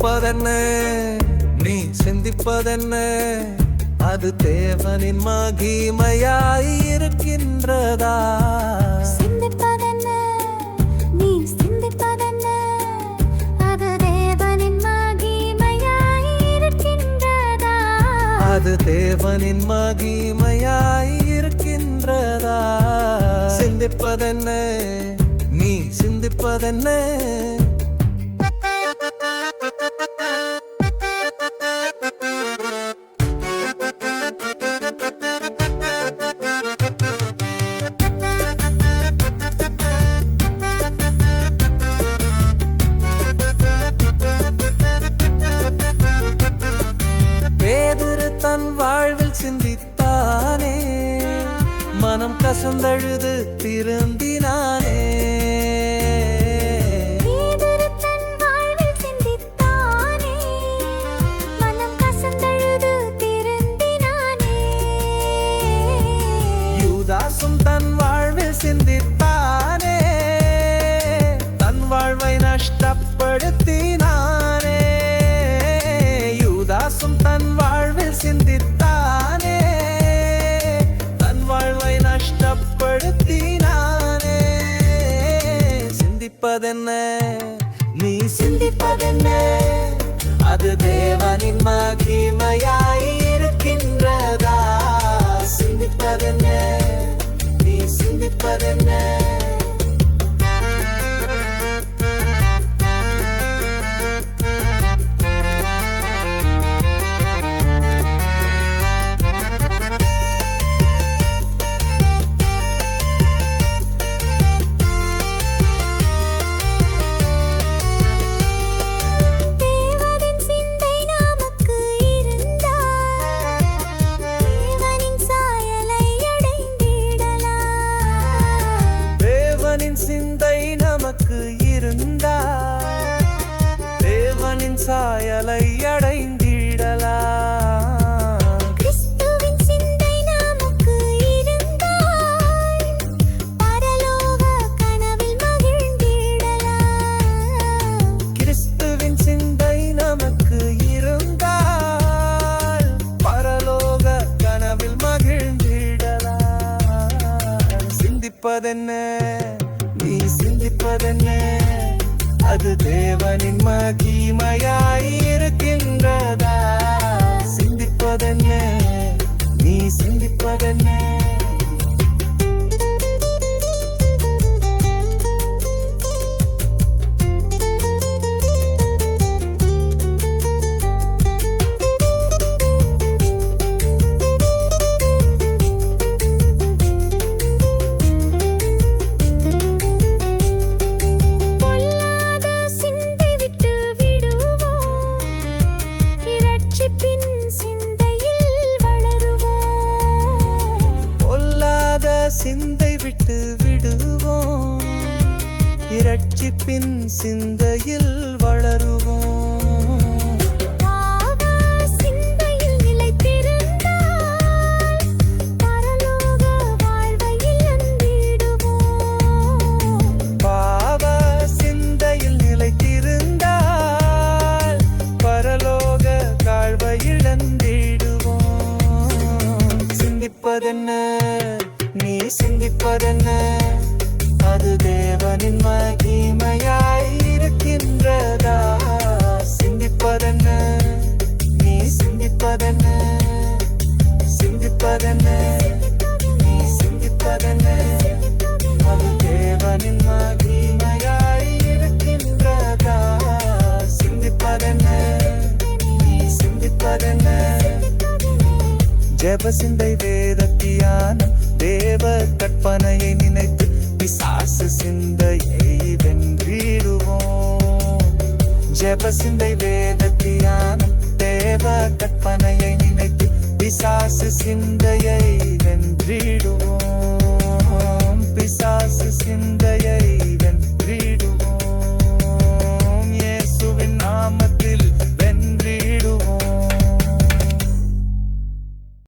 சிந்திப்பதென்ன? நீ சிந்திப்பதென்ன? அது தேவனின் மகிமையாய் இருக்கின்றதா? சிந்திப்பதென்ன? நீ சிந்திப்பதென்ன? அது தேவனின் மகிமையாய் இருக்கின்றதா? அது தேவனின் மகிமையாய் இருக்கின்றதா? சிந்திப்பதென்ன? நீ சிந்திப்பதென்ன? மனம் கசந்தழுது திருந்தினானே சிந்திப்பதென்ன? நீ சிந்திப்பதென்ன? அது தேவனின் மகிமையாயிருக்கின்றதா சிந்திப்பதென்ன? நீ சிந்திப்பதென்ன? சிந்திப்பதென்ன? நீ சிந்திப்பதென்ன? அது தேவனின் மகிமையாயிருக்கின்றதா சிந்திப்பதென்ன? நீ சிந்திப்பதென்ன? பரலோக வாழ்வை இழந்திடுவோம் சிந்திப்பதென்ன? நீ சிந்திப்பதென்ன? அது தேவனின் மகிமையாயிருக்கின்றதா சிந்திப்பதென்ன? நீ சிந்திப்பதென்ன? சிந்திப்பதென்ன? நீ சிந்திப்பதென்ன? அது தேவனின் மகிமையாயிருக்கின்றதா சிந்திப்பதென்ன? நீ சிந்திப்பதென்ன? ஜெப சிந்தை வேத தியானம் தேவ கற்பனையை நினைத்து பிசாசு சிந்தையை வென்றிடுவோம். ஜெப சிந்தை வேத தியானம் தேவ கற்பனையை நினைத்து பிசாசு சிந்தையை வென்றிடுவோம். பிசாசு சிந்தை